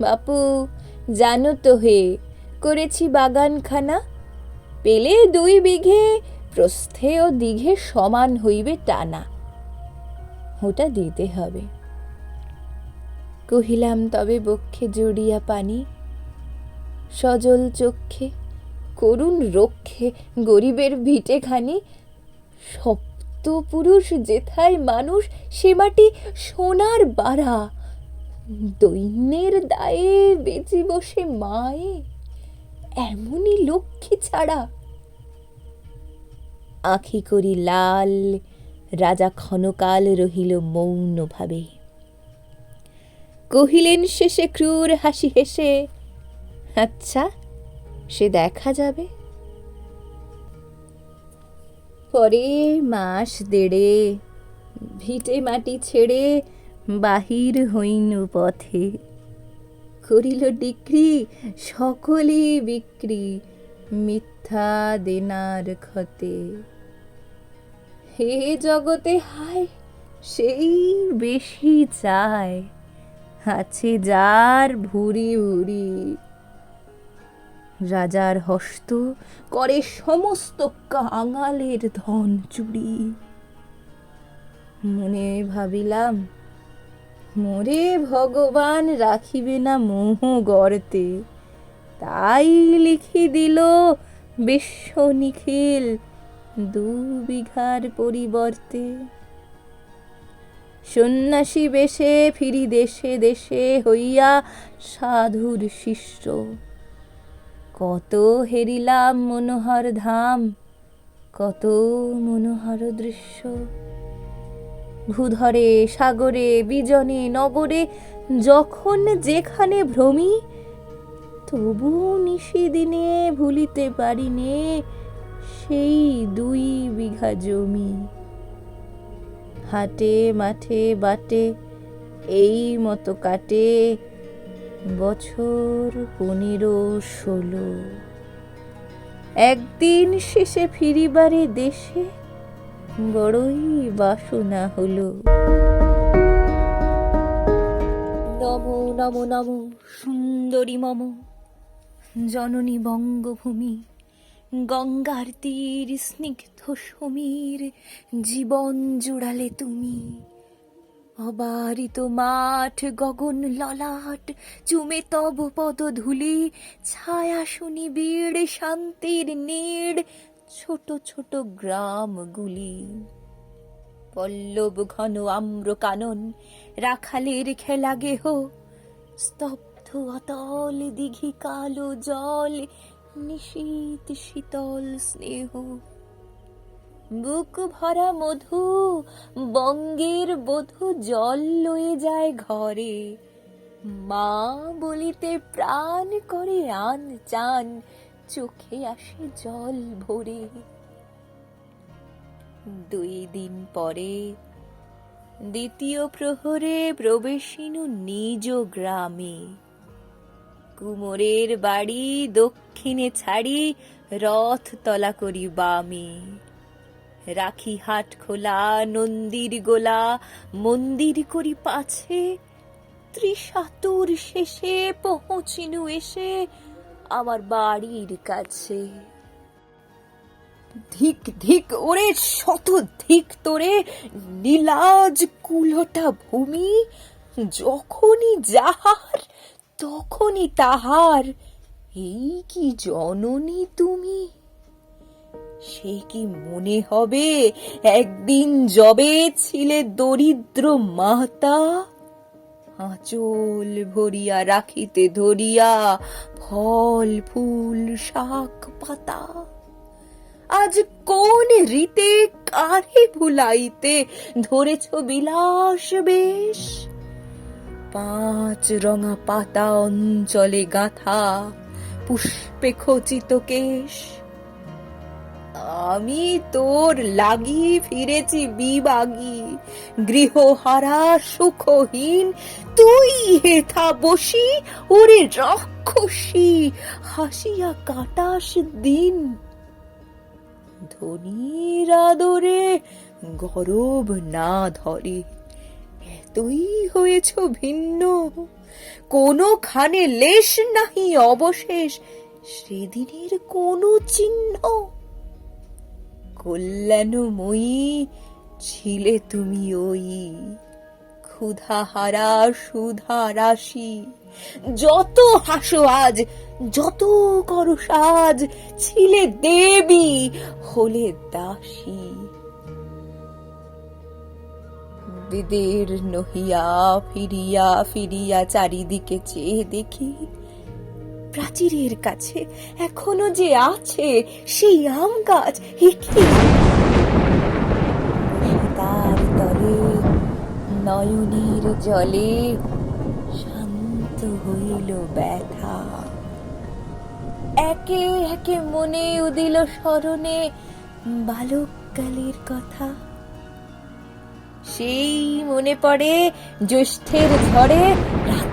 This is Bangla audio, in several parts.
বাপু, জানো তো হে, করেছি বাগানখানা। পেলে দুই বিঘে, প্রস্থে ও দিঘে সমান হইবে টানা। ওটা দিতে হবে। কহিলাম, তবে বক্ষে জড়িয়া পানি। সজল চক্ষে, করুণ রক্ষে, গরিবের ভিটে খানি সপ্তপুরুষ যেথায় মানুষ, সে মাটি সোনার বাড়া দৈন্যের দায়ে বেঁচে বসে মায়ে, এমনই লক্ষ্মী ছাড়া। আখি করি লাল, রাজা ক্ষণকাল রহিল মৌনভাবে। কহিলেন শেষে ক্রূর হাসি হেসে আচ্ছা সে দেখা যাবে? পরে মাস দেড়ে ভিটে মাটি ছেড়ে বাহির হইনু পথে। করিল ডিক্রি সকলই বিক্রি, মিথ্যা দেনার ক্ষতে। হে জগতে হায়, সেই বেশি চায়, আছে যার ভুরি ভুরি রাজার হস্ত করে সমস্ত কাঙালের ধন চুরি। মনে ভাবিলাম মোরে ভগবান রাখিবে না মোহ গড়তে তাই লিখি দিল বিশ্ব নিখিল দু বিঘার পরিবর্তে। সন্ন্যাসী বেশে ফিরি দেশে দেশে হইয়া সাধুর শিষ্য। কত হেরিলাম মনোহর ধাম, কত মনোহর দৃশ্য। ভূধরে, সাগরে, বিজনে, নগরে, যখন যেখানে ভ্রমি তবু নিশি দিনে ভুলিতে পারিনে সেই দুই বিঘা জমি। হাটে, মাঠে, বাটে, এই মতো কাটে বছর পনেরো, ষোলো। একদিন শেষে ফিরিবারে দেশে বড়ই বাসনা হলো। নমো নমো নমো, সুন্দরী মম, জননী বঙ্গভূমি, গঙ্গার তীর স্নিগ্ধ সমীর, জীবন জুড়ালে তুমি। অবারিত মাঠ, গগন ললাট, চুমে তব পদ ধুলি, ছায়া শুনি বীড় শান্তির নীড় ছোট ছোট গ্রামগুলি। পল্লব ঘন আম্র কানন রাখালের খেলা গেহ, স্তব্ধ অতল দিঘি কালো জল, নিশীত শীতল স্নেহ। বুক ভরা মধু, বঙ্গের বধু জল লয়ে যায় ঘরে। মা বলিতে প্রাণ করে আন চান চোখে আসে জল ভরে। দুই দিন পরে দ্বিতীয় প্রহরে প্রবেশিনু নিজ গ্রামে। কুমোরের বাড়ি দক্ষিণে ছাড়ি রথ তলা করি বামে। রাখি হাট খোলা, নন্দির গোলা, মন্দির করি পাছে। ত্রিশাতুর শেষে পৌঁছিনু এসে আমার বাড়ির কাছে। ধিক ধিক, ওরে শত ধিক তোরে, নীলাজ কুলোটা ভূমি, যখনই যাহার, তখনই তাহার। এই কি জননী তুমি? সে কি মনে হবে, একদিন যবে ছিলে দরিদ্র মাতা? আঁচল ভরিয়া রাখিতে ধরিয়া ফল, ফুল, শাক, পাতা। আজ কোন রীতে কারে ভুলাইতে ধরেছ বিলাস বেশ? পাঁচ রঙা পাতা অঞ্চলে গাথা, পুষ্পে খচিত কেশ। আমি তোর লাগি ফিরেছি বিবাগী। গৃহহারা, সুখহীন, তুই হেথা বসি, ওরে রাক্ষসী, হাসিয়া কাটাস দিন। ধনির আদরে গরব না ধরে, এতই হয়েছ ভিন্ন। কোনোখানে লেশ নাহি অবশেষ, সেদিনের কোনো চিহ্ন কল্যাণময়ী ছিলে তুমি ওই ক্ষুধাহারা সুধা রাশি। যত হাসো আজ, যত করো সাজ, ছিলে দেবী, হলে দাসী। বেদের নহিয়া ফিরিয়া ফিরিয়া চারিদিকে চেয়ে দেখি প্রাচীরের কাছে এখনও যে আছে সেই আম গাছ একি তার নয়নের জলে শান্ত হইল ব্যথা। একে একে মনে উদিল স্মরণে বালককালের কথা। সেই মনে পড়ে জ্যৈষ্ঠের ঝড়ে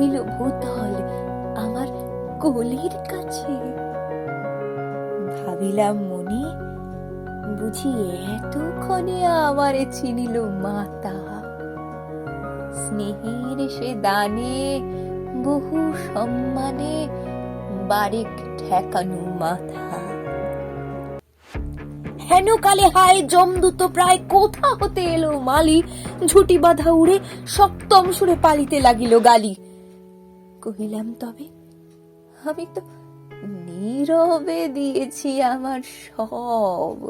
লোভিল ভূতল আমার কোলের কাছে। ভাবিলাম মনে, বুঝি এতক্ষণে আমারে চিনিল মাতা। স্নেহের সে দানে বহু সম্মানে বারেক ঠেকানো মাথা। হেন কালে হায় জমদূত প্রায় কোথা হতে এলো মালি? ঝুটি বাঁধা উড়ে সপ্তম সুরে পালিতে লাগিল গালি। কহিলাম, তবে আমি তো নীরবে দিয়েছি আমার সব।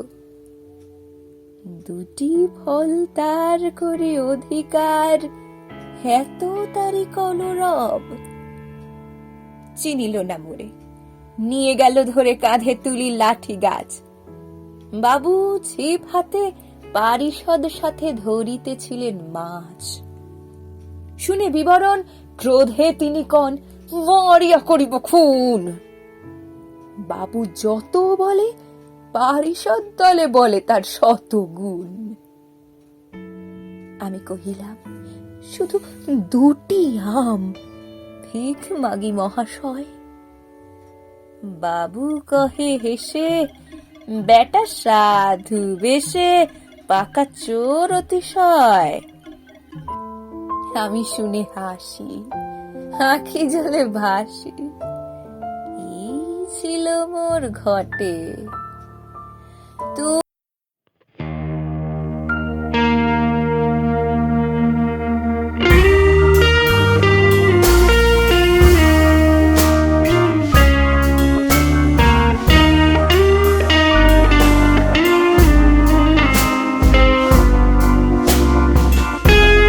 দুটি ফল তার করে অধিকার, এত তারি কলরব। চিনিল না মোরে, নিয়ে গেল ধরে কাঁধে তুলি লাঠি গাছ। বাবু ছিপ হাতে পারিষদ সাথে ধরিতেছিলেন মাছ। শুনে বিবরণ ক্রোধে তিনি কন মরিয়া করিব খুন। বাবু যত বলে, পারিষদ দলে বলে তার শত গুণ। আমি কহিলাম, শুধু দুটি আম ভিখ মাগি মহাশয়? বাবু কহে, হেসে বেটা সাধু বেশে, পাকা চোর অতিশয়। আমি শুনে হাসি আঁখি জলে ভাসি। এই ছিল মোর ঘটে। তুই